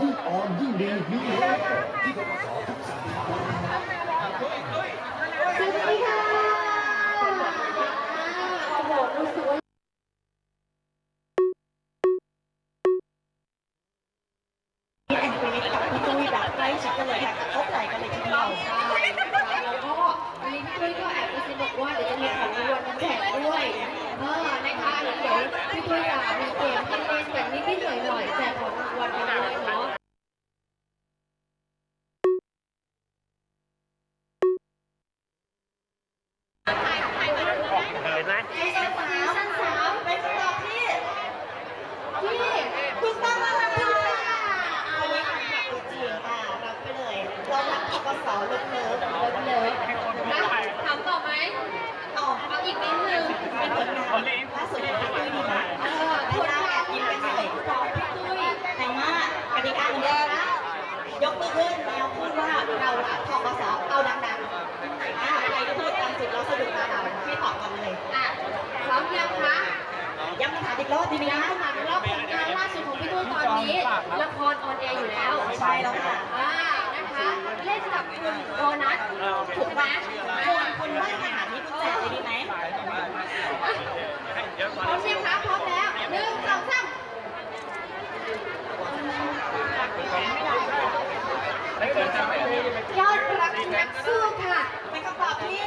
ยิ่งออมยิ่งดีมีแล้วที่กสทุกสาขาสวัสดีค่ะโอ้โหรู้สึกว่าแอนฟินิชกับพี่ตุ้ยแบบใกล้ชิดกันเลยค่ะกระทบไหล่กันเลยทีเดียวใช่นะคะแล้วก็วันนี้พี่ตุ้ยก็แอบกระซิบบอกว่าเดี๋ยวจะมีของรางวัลมาแจกด้วยเออนะคะเดี๋ยวพี่ตุ้ยจะมีเกมให้เล่นกันนิดๆหน่อยๆแจกของรางวัลกันด้วยเนาะ เห็นไหม ซีซั่นสามซีซั่นสามเป็นคำตอบที่ พี่ ถูกต้องแล้วค่ะวันนี้ค่ะตัวจริงค่ะรับไปเลย เรารับทกสลึกเลิฟ เลิฟเลิฟนะถามต่อไหม ต่อ เอาอีกนิดนึง เป็นผลงานล่าสุดของพี่ตุ้ยดีนะ เออผลงานที่ล่าสุดของพี่ตุ้ย แต่ว่ากติกาเหมือนเดิมนะ ยกมือขึ้นแล้วพูดว่าเรารับทกสเอาดังๆอ่าใครที่พูดดังสุดแล้วสะดุดตาเราพี่ตอบก่อนเลย อะพร้อมยังคะ ย้ำคำถาม อีกรอบดีไหมย้ำนะคำถามอีกรอบผลงานล่าสุดของพี่ตุ้ยตอนนี้ละครออนแอร์อยู่แล้วใช่แล้วค่ะอ่านะคะเล่นกับคุณโบนัสถูกไหมคุณคุณว่าอาหารที่คุณแจกเลยดีไหมพร้อมยังคะพร้อมแล้วหนึ่งสองสามยอดรักนักสู้ค่ะ เป็นคำตอบที่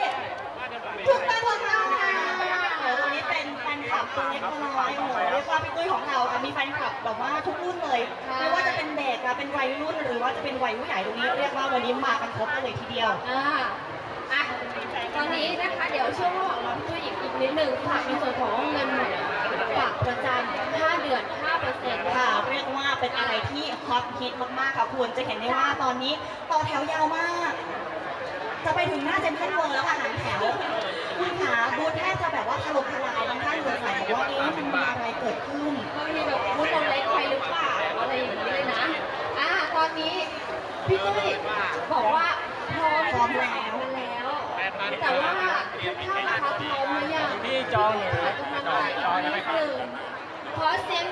ถูกต้องถูกต้องค่ะโอ้โหวันนี้เป็นแฟนคลับ ตัวเล็กตัวน้อยโอ้โหเรียกว่าพี่ตุ้ยของเราค่ะมีแฟนคลับแบบว่าทุกรุ่นเลยไม่ว่าจะเป็นเด็กค่ะเป็นวัยรุ่นหรือว่าจะเป็นวัยผู้ใหญ่ตรงนี้เรียกว่าวันนี้มากันครบเลยทีเดียว อ่าอะตอนนี้นะคะเดี๋ยวช่วงระหว่างรอพี่ตุ้ยอีกอีกนิดนึงค่ะในส่วนของเงินฝากประจำ5เดือน5เปอร์เซ็นต์ค่ะค่ะ เรียกว่าเป็นอะไรที่ฮอตฮิตมากๆค่ะคุณจะเห็นได้ว่าตอนนี้ต่อแถวยาวมาก จะไปถึงหน้าเซ็นทรัลเวิลด์แล้วค่ะหางแถวคุณขาบูธแทบจะแบบว่าถล่มทลาย พี่ตุ้ยบอกว่าพร้อมพร้อมแล้วมาแล้วแต่ว่าทุกท่านนะคะพร้อมหรือยังพี่จองหนูกำลังใจอีกนิดนึงขอเสียง